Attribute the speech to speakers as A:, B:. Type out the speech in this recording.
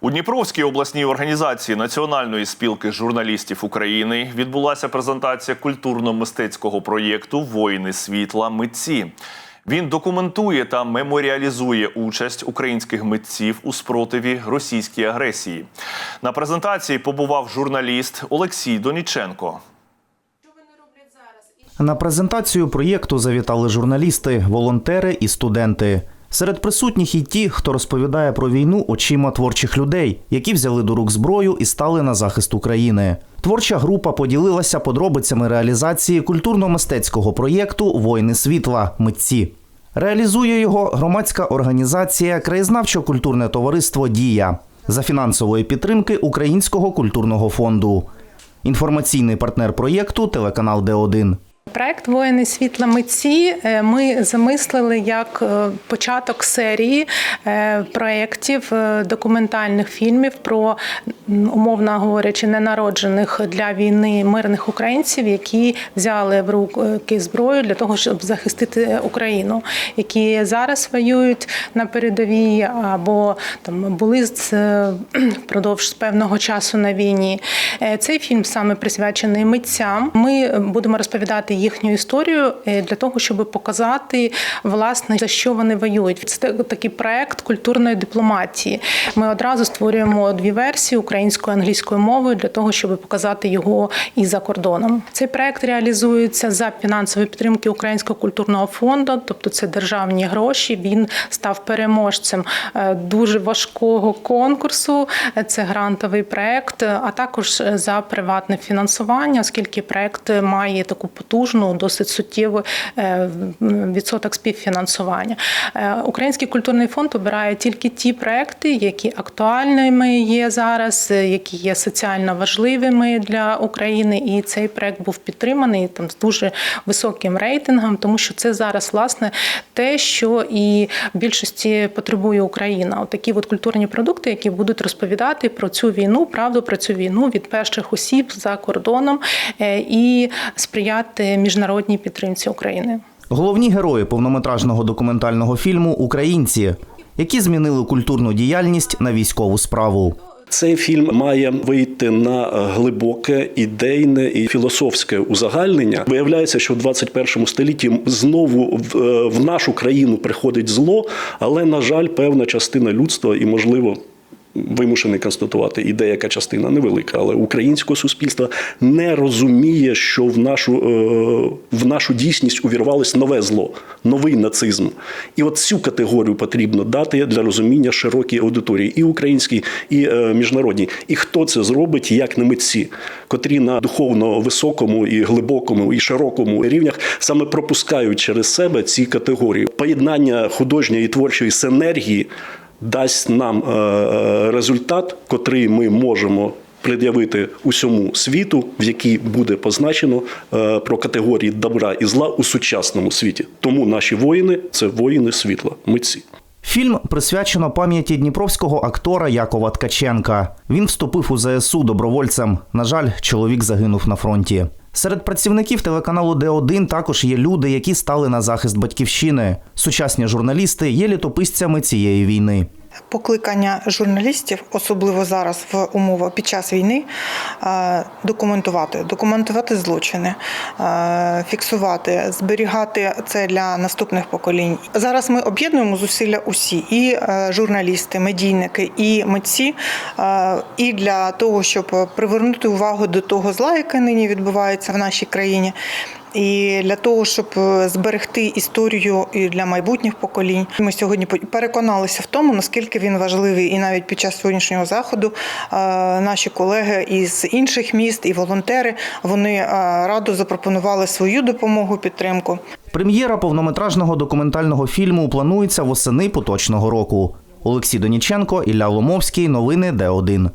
A: У Дніпровській обласній організації Національної спілки журналістів України відбулася презентація культурно-мистецького проєкту Воїни світла митці. Він документує та меморіалізує участь українських митців у спротиві російській агресії. На презентації побував журналіст Олексій Доніченко.
B: На презентацію проєкту завітали журналісти, волонтери і студенти. Серед присутніх і ті, хто розповідає про війну очима творчих людей, які взяли до рук зброю і стали на захист України. Творча група поділилася подробицями реалізації культурно-мистецького проєкту Воїни світла митці. Реалізує його громадська організація Краєзнавчо-культурне товариство Дія за фінансової підтримки Українського культурного фонду. Інформаційний партнер проєкту телеканал Д1.
C: Проект Воїни світла митці е, ми замислили як е, початок серії е, проєктів документальних фільмів про умовно говорячи ненароджених для війни мирних українців, які взяли в руки зброю для того, щоб захистити Україну, які зараз воюють на передовій або там були впродовж певного часу на війні. Цей фільм саме присвячений митцям. Ми будемо розповідати їхню історію е, для того, щоб показати власне за що вони воюють. Це такий проект культурної дипломатії. Ми одразу створюємо дві версії українською і англійською мовою для того, щоб показати його і за кордоном. Цей проект реалізується за фінансової підтримки Українського культурного фонду, тобто це державні гроші. Він став переможцем е, дуже важкого конкурсу. Е, Це грантовий проект, а також за приватне фінансування, оскільки проект має таку потужну, досить суттєву е, відсоток співфінансування. Е, Український культурний фонд обирає тільки ті проекти, які актуальними є зараз, е, які є соціально важливими для України. І цей проект був підтриманий там з дуже високим рейтингом, тому що це зараз власне те, що і більшості потребує Україна. От такі от культурні продукти, які будуть розповідати про цю війну, правду про цю війну від перших осіб за кордоном і сприяти міжнародній підтримці України.
B: Головні герої повнометражного документального фільму українці, які змінили культурну діяльність на військову справу.
D: Цей фільм має вийти на глибоке ідейне і філософське узагальнення. Виявляється, що в 21 столітті знову в, е, в нашу країну приходить зло, але на жаль, певна частина людства і можливо. Вимушений констатувати, і деяка частина невелика, але українського суспільства не розуміє, що в нашу, е, в нашу дійсність увірвалось нове зло, новий нацизм. І от цю категорію потрібно дати для розуміння широкій аудиторії, і українській, і е, міжнародній. І хто це зробить, як не митці, котрі на духовно високому і глибокому і широкому рівнях саме пропускають через себе ці категорії. Поєднання художньої і творчої синергії дасть нам е, результат, котрий ми можемо. Пред'явити усьому світу, в якій буде позначено е, про категорії добра і зла у сучасному світі. Тому наші воїни це воїни світла, митці.
B: Фільм присвячено пам'яті дніпровського актора Якова Ткаченка. Він вступив у ЗСУ добровольцем. На жаль, чоловік загинув на фронті. Серед працівників телеканалу Д1 також є люди, які стали на захист батьківщини. Сучасні журналісти є літописцями цієї війни.
E: Покликання журналістів, особливо зараз в умовах під час війни, е, документувати, документувати злочини, е, фіксувати, зберігати це для наступних поколінь. Зараз ми об'єднуємо зусилля усі, і е, журналісти, медійники, і митці, і для того, щоб привернути увагу до того зла, яке нині відбувається в нашій країні. І для того, щоб е, зберегти історію і для майбутніх поколінь, ми сьогодні переконалися в тому, наскільки він важливий, і навіть під час сьогоднішнього заходу е, наші колеги із інших міст і волонтери вони е, радо запропонували свою допомогу, підтримку.
B: Прем'єра повнометражного документального фільму планується восени поточного року. Олексій Доніченко, Ілля Ломовський. Новини Д1.